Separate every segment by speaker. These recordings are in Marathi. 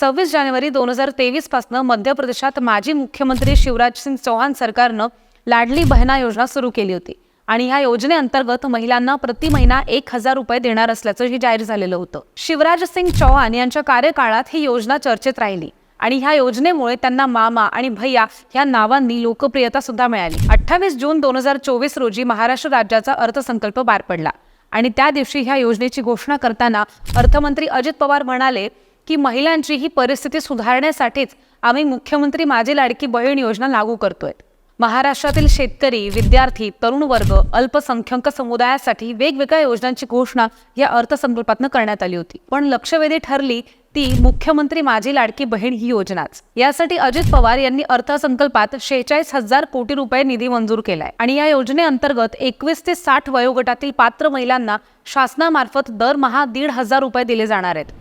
Speaker 1: सव्वीस जानेवारी दोन हजार तेवीस पासनं मध्य प्रदेशात माजी मुख्यमंत्री शिवराज सिंग चौहान सरकारनं लाडली बहना योजना सुरू केली होती. आणि ह्या योजनेअंतर्गत महिलांना प्रति महिना एक हजार रुपये देणार असल्याचंही जाहीर झालेलं होतं. शिवराज सिंग चौहान यांच्या कार्यकाळात ही योजना चर्चेत राहिली. आणि ह्या योजनेमुळे त्यांना मामा आणि भैया ह्या नावांनी लोकप्रियता सुद्धा मिळाली. अठ्ठावीस जून दोन हजार चोवीस रोजी महाराष्ट्र राज्याचा अर्थसंकल्प पार पडला. आणि त्या दिवशी ह्या योजनेची घोषणा करताना अर्थमंत्री अजित पवार म्हणाले की महिलांची ही परिस्थिती सुधारण्यासाठीच आम्ही मुख्यमंत्री माझी लाडकी बहीण योजना लागू करतोय. महाराष्ट्रातील शेतकरी विद्यार्थी तरुण वर्ग अल्पसंख्याक समुदायासाठी वेगवेगळ्या योजनांची घोषणा या अर्थसंकल्पातनं करण्यात आली होती. पण लक्षवेधी ठरली ती मुख्यमंत्री माझी लाडकी बहीण ही योजनाच. यासाठी अजित पवार यांनी अर्थसंकल्पात शेहेचाळीस हजार कोटी रुपये निधी मंजूर केलाय आणि या योजनेअंतर्गत एकवीस ते साठ वयोगटातील पात्र महिलांना शासनामार्फत दरमहा दीड हजार रुपये दिले जाणार आहेत.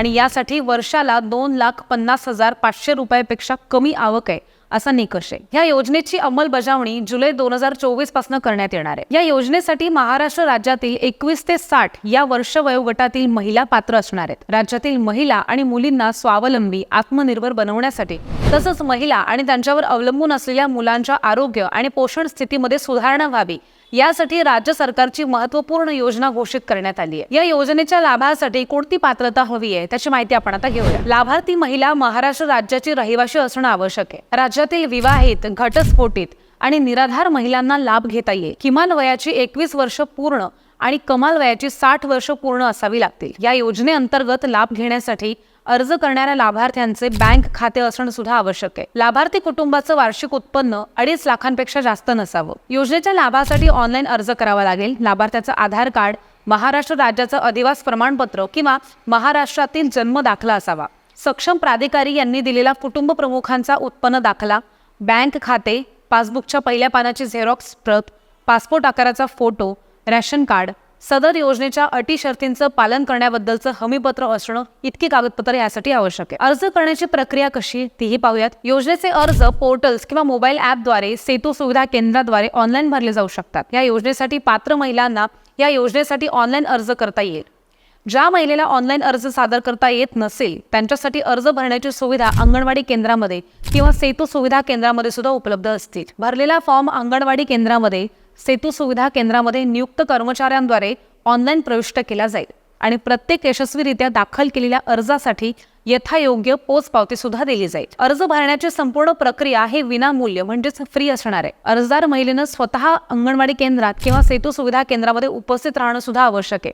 Speaker 1: आणि यासाठी वर्षाला दोन लाख पन्नास हजार पाचशे रुपयापेक्षा कमी आवक आहे. असा निकष आहे. या योजनेची अंमलबजावणी जुलै दोन हजार चोवीसपासून करण्यात येणार आहे. या योजनेसाठी महाराष्ट्र राज्यातील एकवीस ते साठ या वर्ष वयोगटातील महिला पात्र असणार आहेत. राज्यातील महिला आणि मुलींना स्वावलंबी आत्मनिर्भर बनवण्यासाठी तसंच महिला आणि त्यांच्यावर अवलंबून असलेल्या मुलांच्या आरोग्य आणि पोषण स्थितीमध्ये सुधारणा व्हावी यासाठी राज्य सरकारची महत्त्वपूर्ण योजना घोषित करण्यात आली आहे. या योजनेच्या लाभासाठी कोणती पात्रता हवी आहे त्याची माहिती आपण आता घेऊया. लाभार्थी महिला महाराष्ट्र राज्याची रहिवाशी असणं आवश्यक आहे. राज्य राज्यातील विवाहित घटस्फोटित आणि निराधार महिलांना लाभ घेता येईल. किमान वयाची एकवीस वर्ष पूर्ण आणि कमाल वयाची साठ वर्ष पूर्ण असावी लागतील. या योजनेअंतर्गत लाभ घेण्यासाठी अर्ज करणाऱ्या लाभार्थ्यांचे बँक खाते असणं सुद्धा आवश्यक आहे. लाभार्थी कुटुंबाचं वार्षिक उत्पन्न अडीच लाखांपेक्षा जास्त नसावं. योजनेच्या लाभासाठी ऑनलाईन अर्ज करावा लागेल. लाभार्थ्याचं आधार कार्ड महाराष्ट्र राज्याचं अधिवास प्रमाणपत्र किंवा महाराष्ट्रातील जन्म दाखला असावा. सक्षम प्राधिकारी यांनी दिलेला कुटुंब प्रमुखांचा उत्पन्न दाखला बँक खाते पासबुकच्या पहिल्या पानाची झेरॉक्स प्रत पासपोर्ट आकाराचा फोटो रॅशन कार्ड सदर योजनेच्या अटी शर्तींचं पालन करण्याबद्दलचं हमीपत्र असणं इतकी कागदपत्र यासाठी आवश्यक आहे. अर्ज करण्याची प्रक्रिया कशी तीही पाहूयात. योजनेचे अर्ज पोर्टल्स किंवा मोबाईल ॲपद्वारे सेतू सुविधा केंद्राद्वारे ऑनलाईन भरले जाऊ शकतात. या योजनेसाठी पात्र महिलांना या योजनेसाठी ऑनलाईन अर्ज करता येईल. ज्या महिलेला ऑनलाईन अर्ज सादर करता येत नसेल त्यांच्यासाठी अर्ज भरण्याची सुविधा अंगणवाडी केंद्रामध्ये किंवा सेतू सुविधा केंद्रामध्ये सुद्धा उपलब्ध असतील. भरलेला फॉर्म अंगणवाडी केंद्रामध्ये सेतू सुविधा केंद्रामध्ये नियुक्त कर्मचाऱ्यांद्वारे ऑनलाईन प्रविष्ट केला जाईल आणि प्रत्येक यशस्वीरित्या दाखल केलेल्या अर्जासाठी यथायोग्य पोचपावती सुद्धा दिली जाईल. अर्ज भरण्याची संपूर्ण प्रक्रिया हे विनामूल्य म्हणजेच फ्री असणार आहे. अर्जदार महिलेनं स्वतः अंगणवाडी केंद्रात किंवा सेतू सुविधा केंद्रामध्ये उपस्थित राहणं सुद्धा आवश्यक आहे.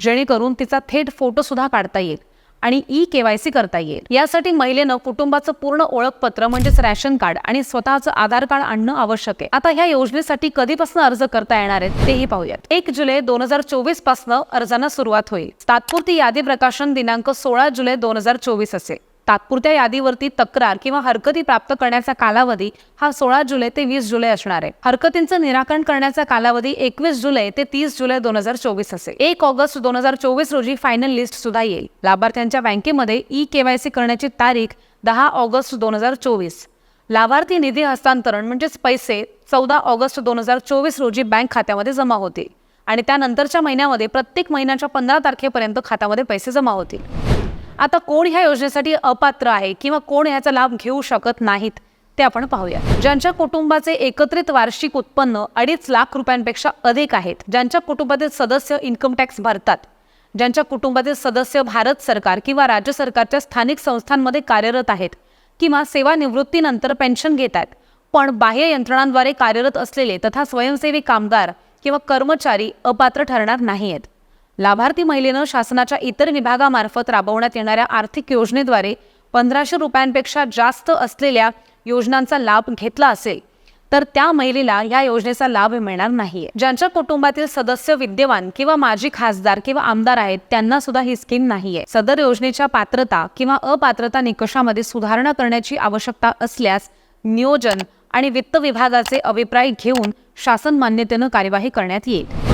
Speaker 1: जेणेकरून तिचा थेट फोटो सुद्धा काढता येईल आणि ई केवायसी करता येईल. यासाठी महिलेनं कुटुंबाचं पूर्ण ओळखपत्र म्हणजेच रॅशन कार्ड आणि स्वतःचं आधार कार्ड आणणं आवश्यक आहे. आता ह्या योजनेसाठी कधीपासून अर्ज करता येणार आहेत तेही पाहूयात. एक जुलै दोन हजार चोवीसपासून अर्जांना सुरुवात होईल. तात्पुरती यादी प्रकाशन दिनांक सोळा जुलै दोन हजार चोवीस असेल. तात्पुरत्या यादीवरती तक्रार किंवा हरकती प्राप्त करण्याचा कालावधी हा सोळा जुलै ते वीस जुलै असणार आहे. हरकतींचं निराकरण करण्याचा कालावधी एकवीस जुलै ते तीस जुलै दोन हजार चोवीस असेल. एक ऑगस्ट दोन हजार चोवीस रोजी फायनल लिस्ट सुद्धा येईल. लाभार्थ्यांच्या बँकेमध्ये ई केवायसी करण्याची तारीख दहा ऑगस्ट दोन हजार चोवीस. लाभार्थी निधी हस्तांतरण म्हणजेच पैसे चौदा ऑगस्ट दोन हजार चोवीस रोजी बँक खात्यामध्ये जमा होतील आणि त्यानंतरच्या महिन्यामध्ये प्रत्येक महिन्याच्या पंधरा तारखेपर्यंत खात्यामध्ये पैसे जमा होतील. आता कोण ह्या योजनेसाठी अपात्र आहे किंवा कोण ह्याचा लाभ घेऊ शकत नाहीत ते आपण पाहूया. ज्यांच्या कुटुंबाचे एकत्रित वार्षिक उत्पन्न अडीच लाख रुपयांपेक्षा अधिक आहेत ज्यांच्या कुटुंबातील सदस्य इन्कम टॅक्स भरतात ज्यांच्या कुटुंबातील सदस्य भारत सरकार किंवा राज्य सरकारच्या स्थानिक संस्थांमध्ये कार्यरत आहेत किंवा सेवानिवृत्तीनंतर पेन्शन घेत आहेत पण बाह्य यंत्रणांद्वारे कार्यरत असलेले तथा स्वयंसेवी कामगार किंवा कर्मचारी अपात्र ठरणार नाही आहेत लाभार्थी महिलेनं शासनाच्या इतर विभागामार्फत राबवण्यात येणाऱ्या आर्थिक योजनेद्वारे पंधराशे रुपयांपेक्षा जास्त असलेल्या योजनांचा लाभ घेतला असेल तर त्या महिलेला या योजनेचा लाभ मिळणार नाहीये. ज्यांच्या कुटुंबातील सदस्य विद्यमान किंवा माजी खासदार किंवा आमदार आहेत त्यांना सुद्धा ही स्कीम नाहीये. सदर योजनेच्या पात्रता किंवा अपात्रता निकषामध्ये सुधारणा करण्याची आवश्यकता असल्यास नियोजन आणि वित्त विभागाचे अभिप्राय घेऊन शासन मान्यतेनं कार्यवाही करण्यात येईल.